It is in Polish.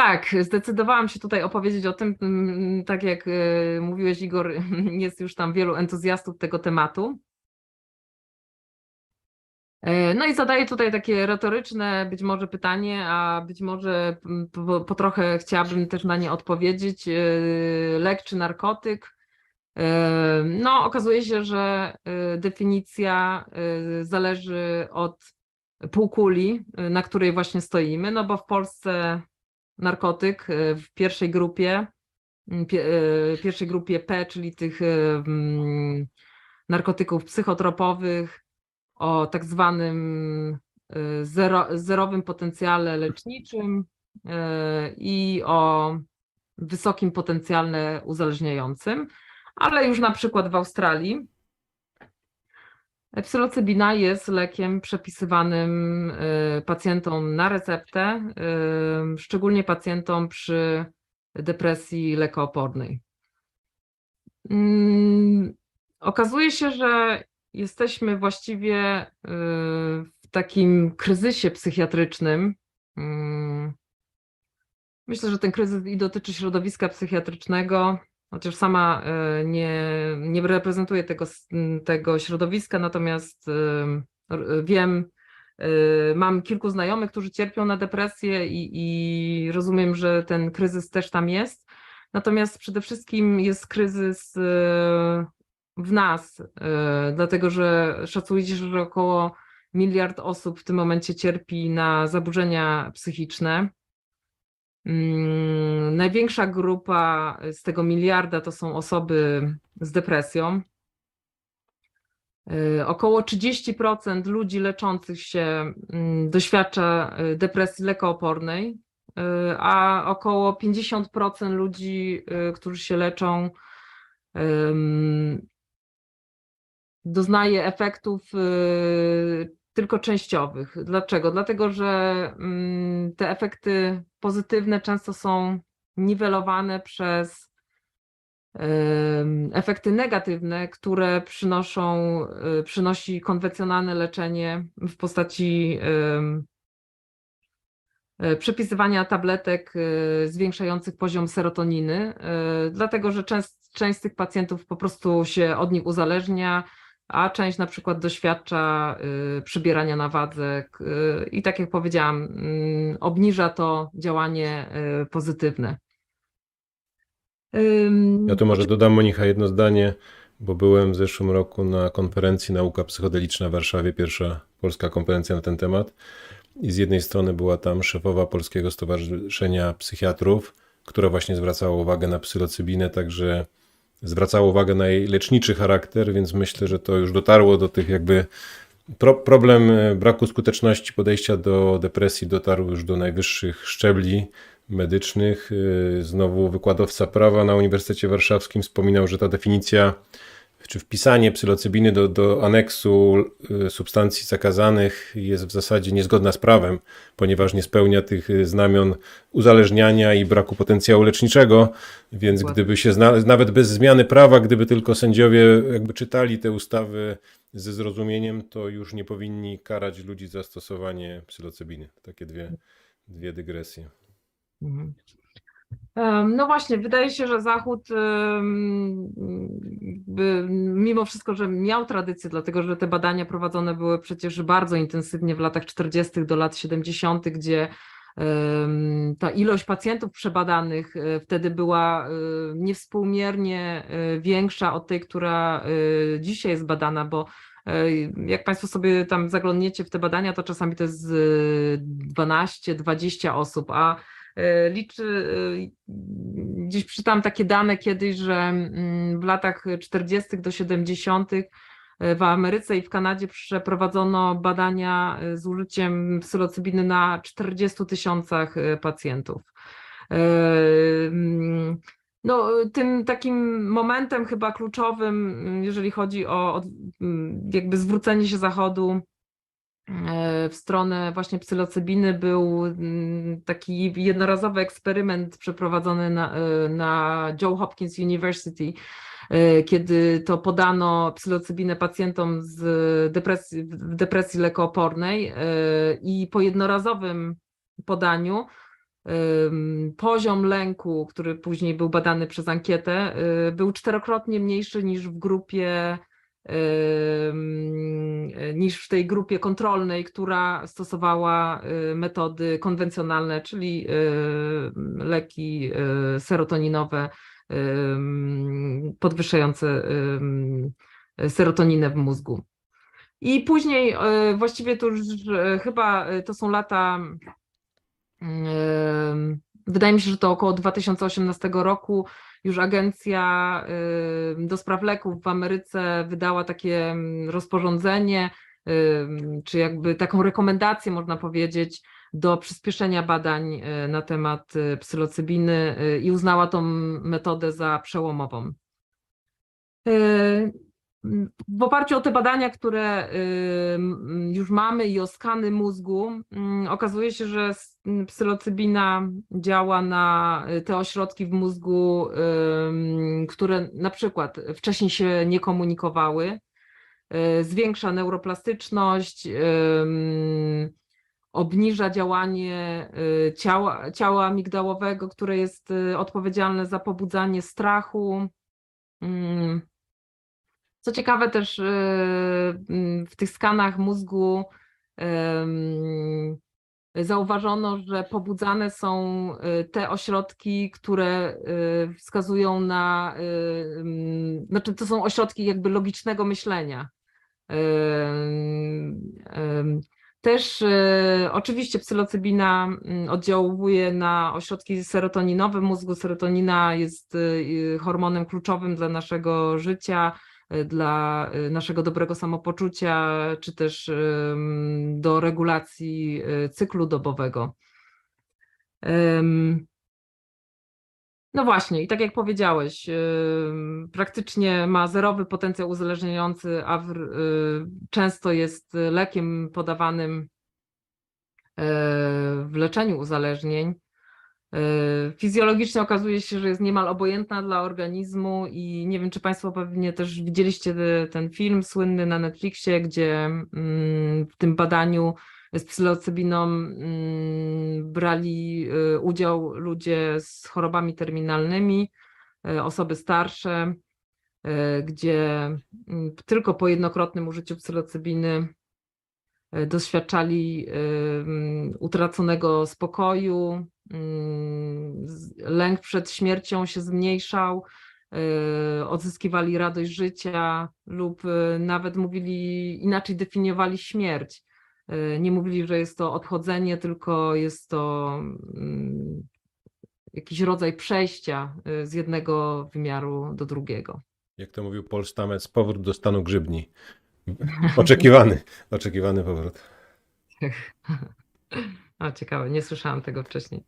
Tak, zdecydowałam się tutaj opowiedzieć o tym. mm, Tak jak e, mówiłeś, Igor, jest już tam wielu entuzjastów tego tematu. E, No i zadaję tutaj takie retoryczne być może pytanie, a być może mm, po, po trochę chciałabym też na nie odpowiedzieć. E, Lek czy narkotyk? E, No, okazuje się, że e, definicja zależy od półkuli, na której właśnie stoimy, no bo w Polsce narkotyk e, w pierwszej grupie, m, pie- e, pierwszej grupie P, czyli tych e, mm, narkotyków psychotropowych o tak zwanym zero, zerowym potencjale leczniczym i o wysokim potencjale uzależniającym, ale już na przykład w Australii Psylocybina jest lekiem przepisywanym y, pacjentom na receptę, y, szczególnie pacjentom przy depresji lekoopornej. Mm, Okazuje się, że jesteśmy właściwie y, w takim kryzysie psychiatrycznym. Mm, Myślę, że ten kryzys i dotyczy środowiska psychiatrycznego, chociaż sama e, nie, nie reprezentuję tego, tego środowiska, natomiast em, r- wiem, e, mam kilku znajomych, którzy cierpią na depresję i, i rozumiem, że ten kryzys też tam jest. Natomiast przede wszystkim jest kryzys e, w nas, e, dlatego że szacuje się, że około miliard osób w tym momencie cierpi na zaburzenia psychiczne. Mm, Największa grupa z tego miliarda to są osoby z depresją. Y, Około 30% ludzi leczących się mm, doświadcza y, depresji lekoopornej, y, a około 50% ludzi, którzy się leczą, doznaje efektów tylko częściowych. Dlaczego? Dlatego, że mm, te efekty pozytywne często są niwelowane przez efekty negatywne, które przynoszą, y, przynosi konwencjonalne leczenie w postaci y, przepisywania tabletek y, zwiększających poziom serotoniny, dlatego że część, część z tych pacjentów po prostu się od nich uzależnia, a część na przykład doświadcza y, przybierania na wadze y, i tak jak powiedziałam, mm, obniża to działanie y, pozytywne. Ja tu może dodam, Monika, jedno zdanie, bo byłem w zeszłym roku na konferencji Nauka Psychodeliczna w Warszawie, pierwsza polska konferencja na ten temat. I z jednej strony była tam szefowa Polskiego Stowarzyszenia Psychiatrów, która właśnie zwracała uwagę na psylocybinę, także zwracała uwagę na jej leczniczy charakter, więc myślę, że to już dotarło do tych jakby Pro, problem e, braku skuteczności podejścia do depresji dotarł już do najwyższych szczebli medycznych. E, Znowu wykładowca prawa na Uniwersytecie Warszawskim wspominał, że ta definicja czy wpisanie psylocybiny do, do aneksu e, substancji zakazanych jest w zasadzie niezgodna z prawem, ponieważ nie spełnia tych e, znamion uzależniania i braku potencjału leczniczego, więc gdyby się nawet bez zmiany prawa, gdyby tylko sędziowie jakby czytali te ustawy ze zrozumieniem, to już nie powinni karać ludzi za stosowanie psylocybiny. Takie dwie, dwie dygresje. No właśnie, wydaje się, że Zachód mimo wszystko, że miał tradycję, dlatego że te badania prowadzone były przecież bardzo intensywnie w latach 40. do lat 70., gdzie ta ilość pacjentów przebadanych e, wtedy była e, niewspółmiernie e, większa od tej, która dzisiaj jest badana, bo jak Państwo sobie tam zaglądniecie w te badania, to czasami to jest 12-20 osób, a liczy, e, gdzieś czytam takie dane kiedyś, że mm, w latach 40. do 70. w Ameryce i w Kanadzie przeprowadzono badania z użyciem psylocybiny na 40 tysiącach pacjentów. Mm, No, tym takim momentem chyba kluczowym, mm, jeżeli chodzi o mm, jakby zwrócenie się Zachodu w stronę właśnie psylocybiny był mm, taki jednorazowy eksperyment przeprowadzony na, e, na John Hopkins University, e, kiedy to podano psylocybinę pacjentom z depresji, depresji lekoopornej e, i po jednorazowym podaniu poziom lęku, który później był badany przez ankietę, był czterokrotnie mniejszy niż w grupie niż w tej grupie kontrolnej, która stosowała y, metody konwencjonalne, czyli y, leki y, serotoninowe podwyższające serotoninę w mózgu. I później właściwie to już chyba to są lata, wydaje mi się, że to około 2018 roku już agencja do spraw leków w Ameryce wydała takie rozporządzenie, czy jakby taką rekomendację można powiedzieć do przyspieszenia badań y, na temat y, psylocybiny y, i uznała tą metodę za przełomową. Y, W oparciu o te badania, które już mamy i o skany mózgu, mm, okazuje się, że s- m, psylocybina działa na y, te ośrodki w mózgu, które na przykład wcześniej się nie komunikowały, y, zwiększa neuroplastyczność, obniża działanie y, ciała, ciała migdałowego, które jest odpowiedzialne za pobudzanie strachu. Co ciekawe, też y, mm, w tych skanach mózgu zauważono, że pobudzane są y, te ośrodki, które y, wskazują na, znaczy to są ośrodki jakby logicznego myślenia. Też oczywiście psylocybina mm, oddziałuje na ośrodki serotoninowe mózgu. Serotonina jest hormonem kluczowym dla naszego życia, dla y, naszego dobrego samopoczucia, czy też do regulacji y, cyklu dobowego. No właśnie, i tak jak powiedziałeś, praktycznie ma zerowy potencjał uzależniający, a y, często jest lekiem podawanym y, w leczeniu uzależnień. Y, Fizjologicznie okazuje się, że jest niemal obojętna dla organizmu i nie wiem, czy Państwo pewnie też widzieliście te- ten film słynny na Netflixie, gdzie mm, w tym badaniu z psylocybiną mm, brali y, udział ludzie z chorobami terminalnymi, y, osoby starsze, gdzie mm, tylko po jednokrotnym użyciu psylocybiny doświadczali utraconego spokoju, lęk przed śmiercią się zmniejszał, y, odzyskiwali radość życia lub y, nawet mówili, inaczej definiowali śmierć. Y, Nie mówili, że jest to odchodzenie, tylko jest to mm, jakiś rodzaj przejścia z jednego wymiaru do drugiego. Jak to mówił Paul Stamets, powrót do stanu grzybni. Oczekiwany, oczekiwany powrót. A ciekawe, nie słyszałam tego wcześniej.